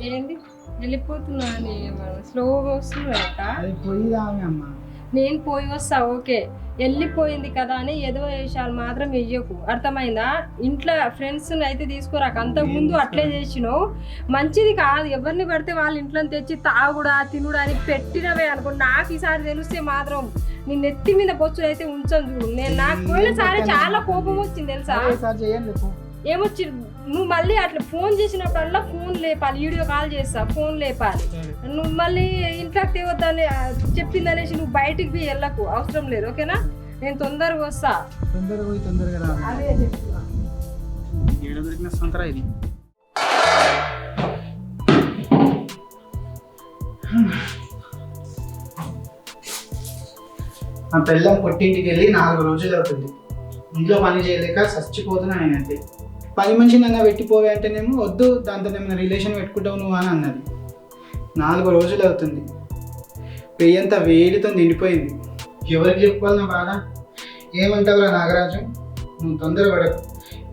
ఏంది? వెళ్ళిపోతున్నా అని స్లోగా వస్తున్నా అక్క. అది పోయి రామే అమ్మ. నేను పోయి వస్తా ఓకే. వెళ్ళిపోయింది కదా అని ఏదో విషయాలు మాత్రం వెయ్యకు అర్థమైందా? ఇంట్లో ఫ్రెండ్స్ అయితే తీసుకురాక. అంతకు ముందు అట్లే చేసినావు. మంచిది కాదు. ఎవరిని పడితే వాళ్ళ ఇంట్లో తెచ్చి తాగుడా తినుడా అని పెట్టినవే అనుకో. నాకు ఈసారి తెలిస్తే మాత్రం నీ నెత్తి మీద బొచ్చులు అయితే ఉంచను చూడు. నేను నాకు పోయినసారి చాలా కోపం వచ్చింది తెలుసా? సార్ చేయండి పో. ఏమొచ్చి నువ్వు మళ్ళీ అట్లా ఫోన్ చేసినప్పుడల్లా ఫోన్ లేపాలి వీడియో కాల్ చేస్తా ఫోన్ లేపాలి. నువ్వు మళ్ళీ ఇంట్లోకి తేవద్దని చెప్పింది అనేసి నువ్వు బయటికి పోయి వెళ్ళకు అవసరం లేదు ఓకేనా? నేను తొందరగా వస్తా. తొందరగా పోయి తొందరగా రా. అదే చెప్తున్నా ఏడ దొరికిన సంతరా ఇది? ఆ పిల్లం పుట్టింటికి వెళ్ళి నాలుగు రోజులు అవుతుంది. ఇంట్లో పని చేయలేక చచ్చిపోతున్నా నేనంతే పని మనిషి నన్ను పెట్టిపోవే అంటేనేమో వద్దు దాంతో ఏమైనా రిలేషన్ పెట్టుకుంటావు నువ్వు అని అన్నది. నాలుగు రోజులు అవుతుంది. పెయ్యంతా వేడితో నిండిపోయింది. ఎవరికి చెప్పుకోవాలి నా బాధ? ఏమంటావురా నాగరాజు? నువ్వు తొందరపడకు.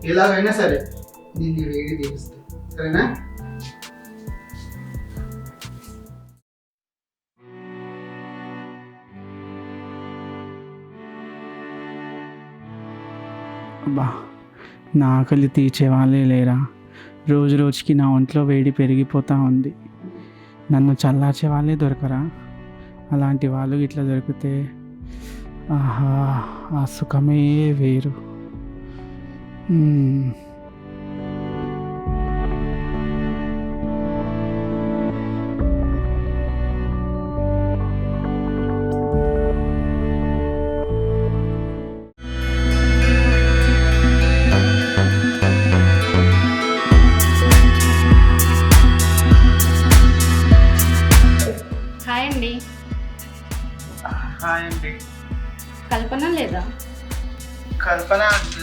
ఎలాగైనా సరే నేను వేడి తీరుస్తా. సరేనా? అబ్బా. నా ఆకలి తీర్చే వాళ్ళే లేరా? రోజు రోజుకి నా ఒంట్లో వేడి పెరిగిపోతూ ఉంది. నన్ను చల్లార్చే వాళ్ళే దొరకరా? అలాంటి వాళ్ళు ఇట్లా దొరికితే ఆహా ఆ సుఖమే వేరు.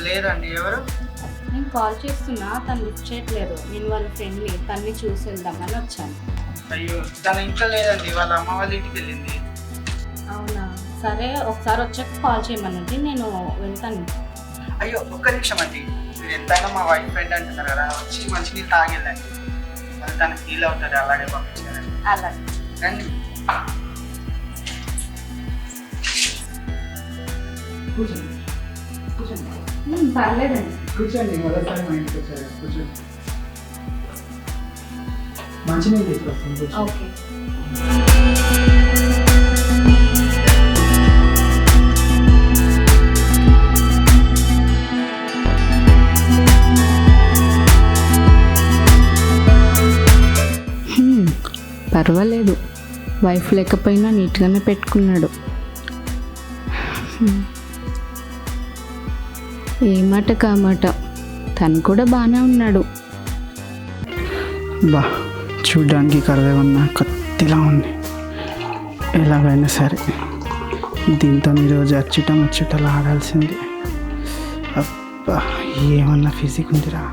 లేదండి ఎవరు? నేను కాల్ చేస్తున్నా తను లిఫ్ట్ చేయట్లేదు. నేను వాళ్ళ ఫ్రెండ్ని తన్ని చూసి వెళ్దామని వచ్చాను. అయ్యో తన ఇంట్లో లేదండి వాళ్ళ అమ్మ వాళ్ళ ఇంటికి వెళ్ళింది. అవునా? సరే ఒకసారి వచ్చాక కాల్ చేయమనండి నేను వెళ్తాను. అయ్యో ఒక్క నిమిషం అండి. మీరు ఎంతైనా మా వైఫ్ ఫ్రెండ్ అంటున్నారు కదా వచ్చి మంచినీళ్ళు తాగెళ్ళండి మరి తను ఫీల్ అవుతుంది అలాగే పంపించారండి అలాగే. రండి. కూర్చోండి. కూర్చోండి. పర్లేదండి. కూర్చోండి మొదటిసారి మా ఇంటికి వచ్చారు. కూర్చోండి. మంచినీళ్ళు ఓకే. హ్మ్, పర్వాలేదు. వైఫ్ లేకపోయినా నీట్గానే పెట్టుకున్నాడు. హ్మ్. ఏ మాట కామాట తను కూడా బాగానే ఉన్నాడు. బా చూడ్డానికి కరవే ఉన్న కత్తిలా ఉంది. ఎలాగైనా సరే దీంతో ఈరోజు అచ్చటం వచ్చేటలా ఆడాల్సింది. అబ్బా ఏమన్నా ఫిజిక్ ఉందిరా.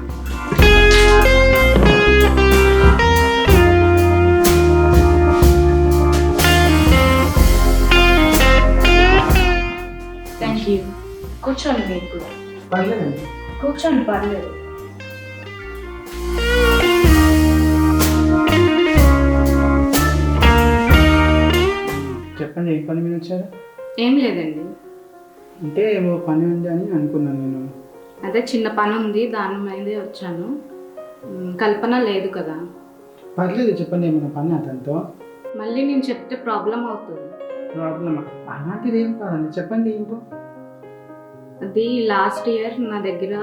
కూర్చోండి మీరు కూడా. పర్లేదండి. కూర్చోండి పర్లేదు. చెప్పండి ఏ పని మీద వచ్చారు? ఏం లేదండి. అంటే ఏమో పని ఉంది అని అనుకున్నాను నేను. అదే చిన్న పని ఉంది దాని మీదే వచ్చాను. మ్, కల్పన లేదు కదా. పర్లేదు చెప్పండి ఏమైనా పని అతనితో? మళ్ళీ నేను చెప్తే ప్రాబ్లం అవుతుంది. ప్రాబ్లమా? అలాంటిది ఏం కాదండి చెప్పండి ఏంటో. అది లాస్ట్ ఇయర్ నా దగ్గర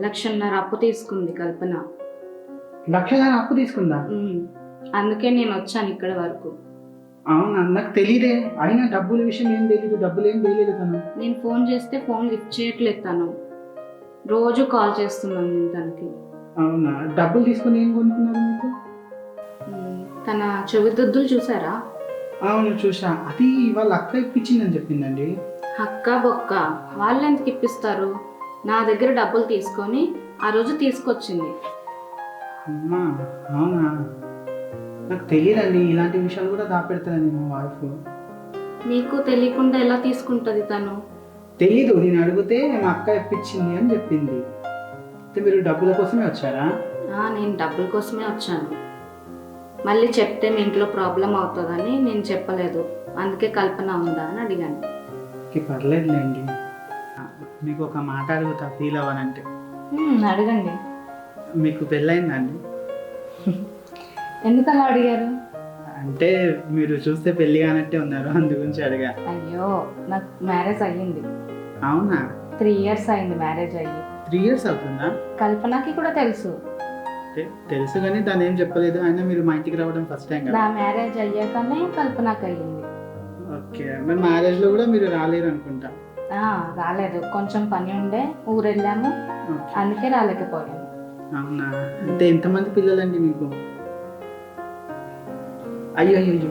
లక్షన్నర అప్పు తీసుకుంది కల్పన. లక్షన్నర అప్పు తీసుకుందా? అందుకే నేను వచ్చాను ఇక్కడ వరకు. అవునా? నాకు తెలియదే అయినా డబ్బుల విషయం ఏం తెలియదు డబ్బులు ఏం తెలియదు తను. నేను ఫోన్ చేస్తే ఫోన్ లిఫ్ట్ చేయట్లేదు తను. రోజు కాల్ చేస్తున్నాను నేను తనకి. అవునా? డబ్బులు తీసుకుని ఏం కొనుక్కున్నారు మీకు తన చెవిదొద్దులు చూసారా? అవును చూసా అది వాళ్ళ అక్క ఇప్పించిందని చెప్పిందండి. హక్క బొక్క వాళ్ళు ఎందుకు ఇప్పిస్తారు? నా దగ్గర డబ్బులు తీసుకొని ఆ రోజు తీసుకొచ్చింది. అమ్మా అవునా? నాకు తెలియదండి ఇలాంటి విషయాలు కూడా దాపెడతానండి మా వైఫ్. మీకు తెలియకుండా ఎలా తీసుకుంటుంది తను? తెలీదు నేను అడిగితే మా అక్క ఇప్పించింది అని చెప్పింది. అయితే మీరు డబ్బుల కోసమే వచ్చారా? ఆ, నేను డబ్బుల కోసమే వచ్చాను. మళ్ళీ చెప్తే మీ ఇంట్లో ప్రాబ్లం అవుతుందని నేను చెప్పలేదు. అందుకే కల్పన ఉందా అని అడిగాను. పర్లేదులేండి. మీకు ఒక మాట అడుగుతా ఫీల్ అవ్వనంటే హ్మ్, అడగండి. మీకు పెళ్ళయిందండి ఎందుకు అలా అడిగారు? అంటే మీరు చూస్తే పెళ్ళి కానట్టే ఉన్నారు అందు గురించి అడిగా. అయ్యో నాకు మ్యారేజ్ అయ్యింది. అవునా? త్రీ ఇయర్స్ అయింది మ్యారేజ్ అయ్యి. త్రీ ఇయర్స్ అవుతుందా? కల్పనకి కూడా తెలుసు. తెలుసు కానీ దాని ఏం చెప్పలేదు. అయినా మీరు మా ఇంటికి రావడం ఫస్ట్ టైం కదా. నా మ్యారేజ్ అయ్యాకనే కల్పనకి అయ్యింది. ఓకే. మరి మ్యారేజ్లో కూడా మీరు రాలేరు అనుకుంటా ఆ, రాలేదు. కొంచెం పని ఉండే ఊరు వెళ్ళాము. అందుకే రాలేకపోయాము అవునా? అంటే ఎంతమంది పిల్లలండి మీకు? అయ్యో అయ్యో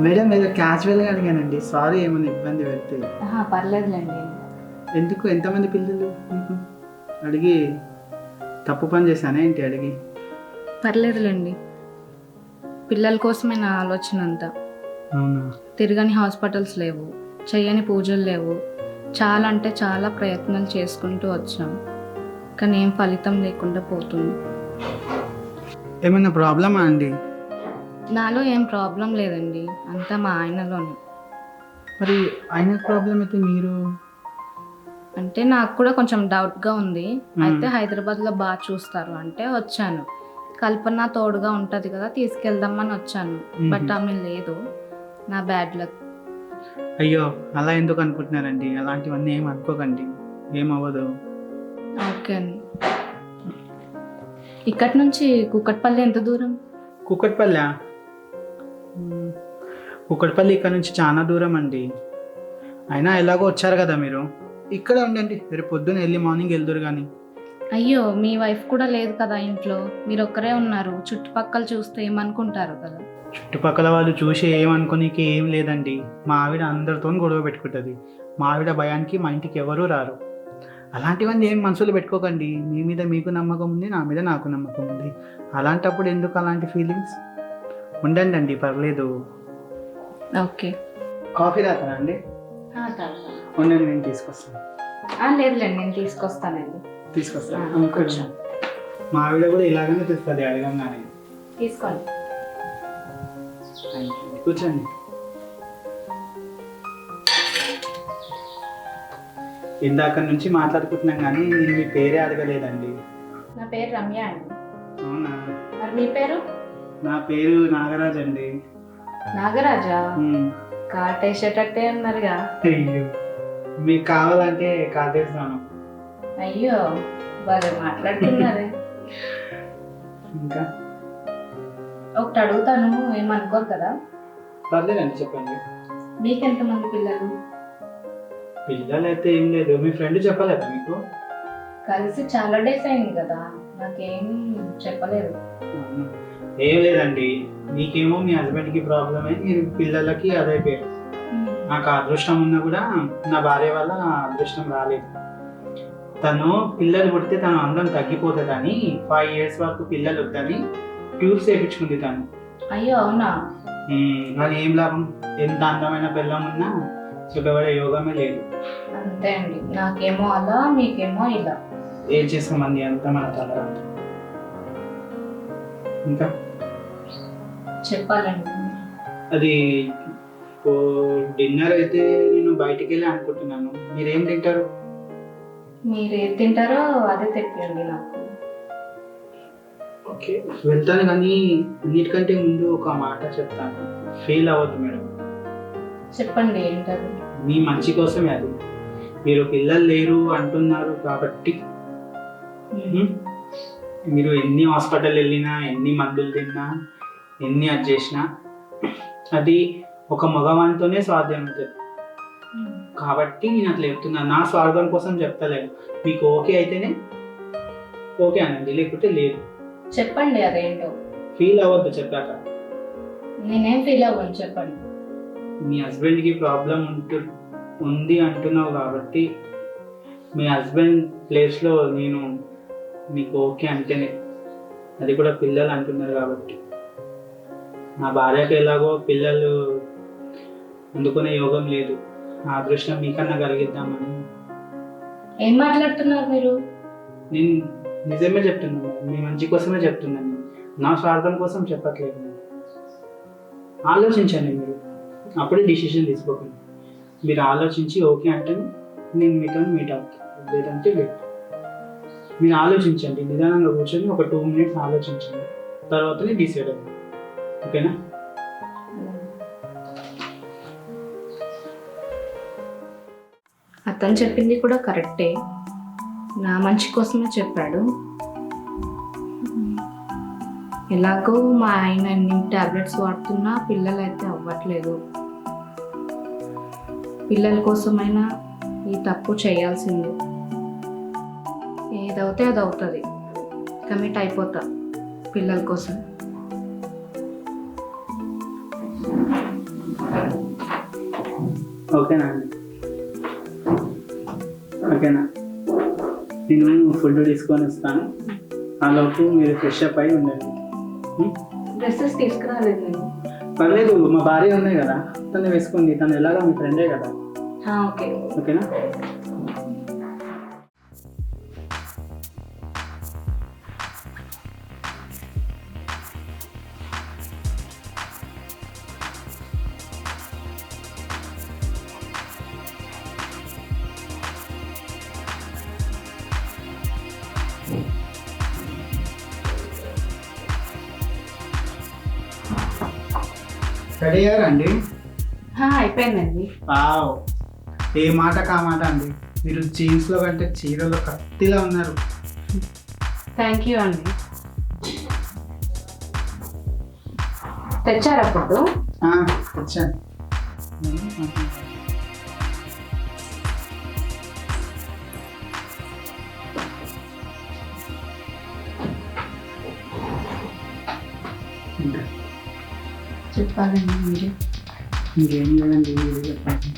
మేడం ఏదో క్యాజువల్గా అడిగానండి. సారీ ఏమైనా ఇబ్బంది పెడితే. పర్లేదులేండి. ఎందుకు? ఎంతమంది పిల్లలు మీకు? అడిగి తప్పు పని చేశానా ఏంటి అడిగి? పర్లేదులేండి. పిల్లల కోసమే నా ఆలోచన అంతా. తిరగని హాస్పిటల్స్ లేవు చేయని పూజలు లేవు. చాలా అంటే చాలా ప్రయత్నాలు చేసుకుంటూ వచ్చాం. కానీ ఏం ఫలితం లేకుండా పోతుంది. ఏమైనా ప్రాబ్లమా అండి? నాలో ఏం ప్రాబ్లం లేదండి. అంతా మా ఆయనలోనే. మరి అయిన ప్రాబ్లం అయితే మీరు? అంటే నాకు కూడా కొంచెం డౌట్గా ఉంది. అయితే హైదరాబాద్లో బాగా చూస్తారు. అంటే వచ్చాను. కల్పన తోడుగా ఉంటుంది కదా తీసుకెళ్దామని వచ్చాను. బట్ ఆమె లేదు. నా బ్యాడ్ లక్ అయ్యో అలా ఎందుకు అనుకుంటున్నారండి? అలాంటివన్నీ ఏం అనుకోకండి. ఏమవ్వదు. ఓకే అండి. ఇక్కడి నుంచి కుక్కట్పల్లి ఎంత దూరం? కుక్కట్పల్లి? కుక్కట్పల్లి ఇక్కడ నుంచి చాలా దూరం అండి. అయినా ఎలాగో వచ్చారు కదా మీరు. ఇక్కడ ఉండండి. రేపు పొద్దున్న వెళ్ళి మార్నింగ్ వెళ్దురు కానీ అయ్యో మీ వైఫ్ కూడా లేదు కదా ఇంట్లో? మీరు ఒక్కరే ఉన్నారు. చుట్టుపక్కల చూస్తే ఏమనుకుంటారు కదా? చుట్టుపక్కల వాళ్ళు చూసి ఏమనుకోనికి ఏం లేదండి. మా ఆవిడ అందరితో గొడవ పెట్టుకుంటుంది. మా ఆవిడ భయానికి మా ఇంటికి ఎవరూ రారు. అలాంటివన్నీ ఏం మనసులో పెట్టుకోకండి. మీ మీద మీకు నమ్మకం ఉంది నా మీద నాకు నమ్మకం ఉంది. అలాంటప్పుడు ఎందుకు అలాంటి ఫీలింగ్స్? ఉండండి అండి పర్లేదు. ఓకే. కాఫీ తాగుతారా అండి? ఉండండి నేను తీసుకొస్తాను. లేదులేండి నేను తీసుకొస్తానండి. తీసుకొస్తాను ఆ, కూర్చో. మా ఆవిడ కూడా ఇలాగనే తెస్తుంది అడగంగానే. తీసుకోండి కూర్చోండి. ఇందాక నుంచి మాట్లాడుకుంటున్నాం కానీ నేను మీ పేరే అడగలేదండి. నా పేరు రమ్య అండి. అవునా? మరి మీ పేరు? నా పేరు నాగరాజ్ అండి. నాగరాజా. కాటేసేటట్టే ఉన్నారుగా అయ్యో. మీకు కావాలంటే కాటేస్తాను. అయ్యో బాగా మాట్లాడుతున్నారే. ఇంకా? ఒకటి అడుగుతాను ఏమనుకోరు కదా? పర్లేదండి చెప్పండి. మీకెంతమంది పిల్లలు? పిల్లలు అయితే ఏం లేదు మీ ఫ్రెండ్ చెప్పలేదా మీకు? కలిసి చాలా డేస్ అయింది కదా నాకేం చెప్పలేదు. ఏం లేదండి మీకేమో మీ హస్బెండ్కి ప్రాబ్లమే మీ పిల్లలకి అదే పేరు. నాకు అదృష్టం ఉన్నా కూడా నా భార్య వల్ల అదృష్టం రాలేదు. తను పిల్లలు పుడితే తను అందం తగ్గిపోతుందని ఫైవ్ ఇయర్స్ వరకు పిల్లలు వద్దని ట్యూబ్స్ వేయించుకుంది తను. అయ్యో అవునా? కానీ ఏం లాభం? ఎంత అందమైన పిల్లం ఉన్నా సుఖపడే యోగమే లేదు. అంతే అండి. నాకేమో అలా మీకేమో ఇలా. ఏం చేస్తామండి అంత మన తల ఇంకా? చెప్పాలండి. అది డిన్నర్ అయితే నేను బయటికి వెళ్ళి అనుకుంటున్నాను మీరేం తింటారు? మీరు ఏది తింటారో అదే తెప్పియండి నాకు. ఓకే. వెళ్తాను కానీ అన్నిటికంటే ముందు ఒక మాట చెప్తాను. ఫెయిల్ అవ్వద్దు మేడం. చెప్పండి ఏంటది? మీ మంచి కోసమే అది. మీరు పిల్లలు లేరు అంటున్నారు కాబట్టి. మీరు ఎన్ని హాస్పిటల్ వెళ్ళినా ఎన్ని మందులు తిన్నా ఎన్ని అది చేసినా అది ఒక మగవానితోనే సాధ్యమవుతుంది. కాబట్టి నేను అట్లా చెప్తున్నాను నా స్వార్థం కోసం చెప్తలేను మీకు ఓకే అయితేనే ఓకే అనండి. లేకపోతే లేదు. చెప్పండి అదేంటో. ఫీల్ అవ్వద్దు చెప్పాక. నేనేం ఫీల్ అవ్వను చెప్పండి. మీ హస్బెండ్కి ప్రాబ్లం ఉంటు ఉంది అంటున్నావు కాబట్టి మీ హస్బెండ్ ప్లేస్లో నేను మీకు ఓకే అంటేనే అది కూడా పిల్లలు అంటున్నారు కాబట్టి. నా భార్యకి ఎలాగో పిల్లలు అందుకునే యోగం లేదు. ఆ అదృష్టం మీకన్నా కలిగిద్దామని. ఏం మాట్లాడుతున్నారు మీరు? నేను నిజమే చెప్తున్నాను మీ మంచి కోసమే చెప్తున్నాను నా స్వార్థం కోసం చెప్పట్లేదు నేను. ఆలోచించండి మీరు. అప్పుడే డిసిషన్ తీసుకోకండి. మీరు ఆలోచించి ఓకే అంటే నేను మీతో మీట్ అవుతాను లేదంటే లేదు. మీరు ఆలోచించండి. నిదానంగా కూర్చొని ఒక టూ మినిట్స్ ఆలోచించండి. తర్వాతనే డిసైడ్ అవ్వండి ఓకేనా? అతను చెప్పింది కూడా కరెక్టే. నా మంచి కోసమే చెప్పాడు. ఎలాగో మా ఆయన అన్ని టాబ్లెట్స్ వాడుతున్నా పిల్లలు అయితే అవ్వట్లేదు. పిల్లల కోసమైనా ఈ తప్పు చేయాల్సిందే. ఏదవుతే అది అవుతుంది కమిట్ అయిపోతా పిల్లల కోసం. ఓకేనా అండి? ఓకేనా? నేను ఫుడ్ తీసుకొని వస్తాను. ఆలోపు మీరు ఫ్రెష్ అప్ అయి ఉండండి? డ్రెస్సెస్ తీసుకురాలేదు నేను. పర్లేదు మా భార్య ఉన్నాయి కదా. తను వేసుకుంది. తను ఎలాగా మీ ఫ్రెండే కదా. ఓకే. ఓకేనా? రెడీ అయ్యారండి అయిపోయిందండి. వావ్. ఏ మాట కా మాట అండి? మీరు జీన్స్లో కంటే చీరలో కత్తిలా ఉన్నారు. థ్యాంక్ యూ అండి. తెచ్చారా ఫుడ్ ఆ, చెప్పాలండి మీరు ఇంకేం లేదండి మీరే చెప్పండి